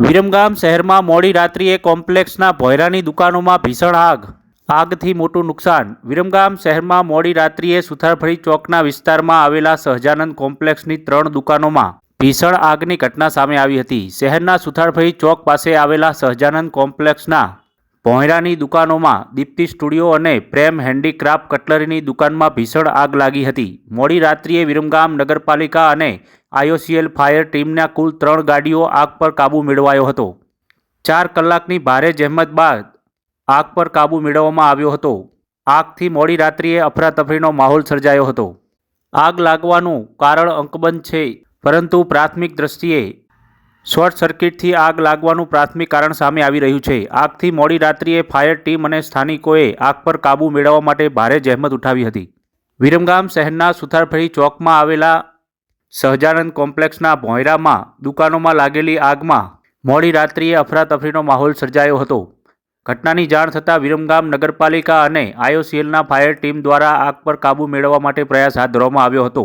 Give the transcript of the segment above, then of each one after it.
વિરમગામ શહેરમાં મોડી રાત્રિએ કોમ્પ્લેક્સના ભોયરાની દુકાનોમાં ભીષણ આગ. આગથી મોટું નુકસાન. વિરમગામ શહેરમાં મોડી રાત્રિએ સુથારફળી ચોકના વિસ્તારમાં આવેલા સહજાનંદ કોમ્પ્લેક્સની ત્રણ દુકાનોમાં ભીષણ આગની ઘટના સામે આવી હતી. શહેરના સુથારફળી ચોક પાસે આવેલા સહજાનંદ કોમ્પ્લેક્સના ભોંયરાની દુકાનોમાં દીપ્તિ સ્ટુડિયો અને પ્રેમ હેન્ડીક્રાફ્ટ કટલરીની દુકાનમાં ભીષણ આગ લાગી હતી. મોડી રાત્રિએ વિરમગામ નગરપાલિકા અને આઈઓસીએલ ફાયર ટીમના કુલ ત્રણ ગાડીઓ આગ પર કાબૂ મેળવાયો હતો. ચાર કલાકની ભારે જહેમત બાદ આગ પર કાબૂ મેળવવામાં આવ્યો હતો. આગથી મોડી રાત્રિએ અફરાતફરીનો માહોલ સર્જાયો હતો. આગ લાગવાનું કારણ અંકબંધ છે, પરંતુ પ્રાથમિક દ્રષ્ટિએ શોર્ટ સર્કિટથી આગ લાગવાનું પ્રાથમિક કારણ સામે આવી રહ્યું છે. આગથી મોડી રાત્રિએ ફાયર ટીમ અને સ્થાનિકોએ આગ પર કાબૂ મેળવવા માટે ભારે જહેમત ઉઠાવી હતી. વિરમગામ શહેરના સુથારફળી ચોકમાં આવેલા સહજાનંદ કોમ્પ્લેક્સના ભોંયરામાં દુકાનોમાં લાગેલી આગમાં મોડી રાત્રિએ અફરાતફરીનો માહોલ સર્જાયો હતો. ઘટનાની જાણ થતાં વિરમગામ નગરપાલિકા અને આઈઓસીએલના ફાયર ટીમ દ્વારા આગ પર કાબૂ મેળવવા માટે પ્રયાસ હાથ ધરવામાં આવ્યો હતો.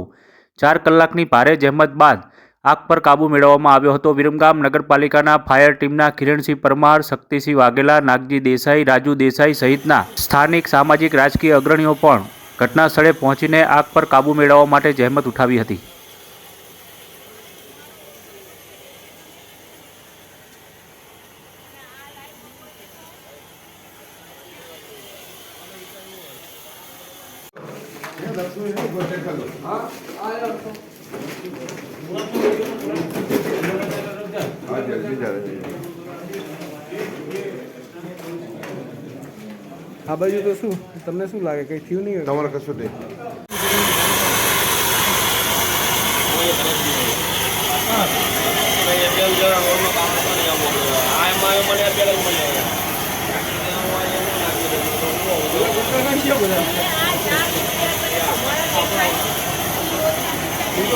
ચાર કલાકની ભારે જહેમત બાદ આગ પર કાબૂ મેળવવામાં આવ્યો હતો. વિરમગામ નગરપાલિકાના ફાયર ટીમના કિરણસિંહ પરમાર, શક્તિસિંહ વાઘેલા, નાગજી દેસાઈ, રાજુ દેસાઈ સહિતના સ્થાનિક સામાજિક રાજકીય અગ્રણીઓ પણ ઘટના સ્થળે પહોંચીને આગ પર કાબૂ મેળવવા માટે જહેમત ઉઠાવી હતી. આ બાજુ તો શું? તમને શું લાગે? કંઈ થયું નહીં? તમારે કશું નહીં.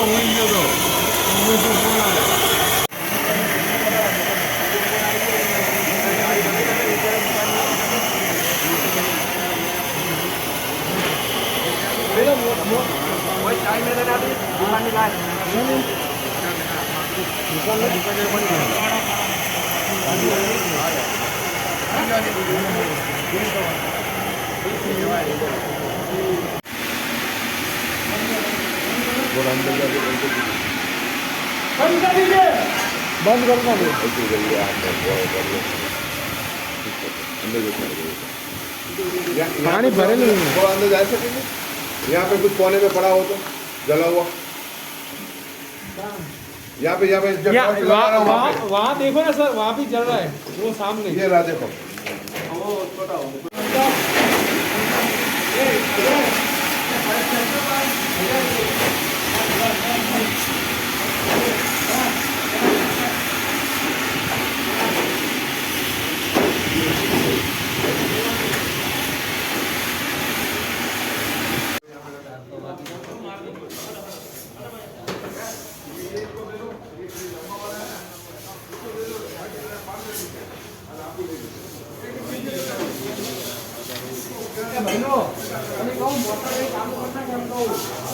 cổng mình đâu rồi cổng mình không có nào Thank you. थोड़ा अंदर जाके बंद कर बंद कर दीजिए बंद करना दो ऐसे जल्दी आप कर लो अंदर देखना पानी भरे नहीं थोड़ा अंदर जा सकेंगे यहाँ पे कुछ कोने में पड़ा हो तो जला हुआ यहाँ पे यहाँ पे वहाँ देखो ना सर वहाँ भी जल रहा है वो सामने ये रहा देखो ભાઈનો, અને કહું, મોટર કામ કરતા કેમ કહું?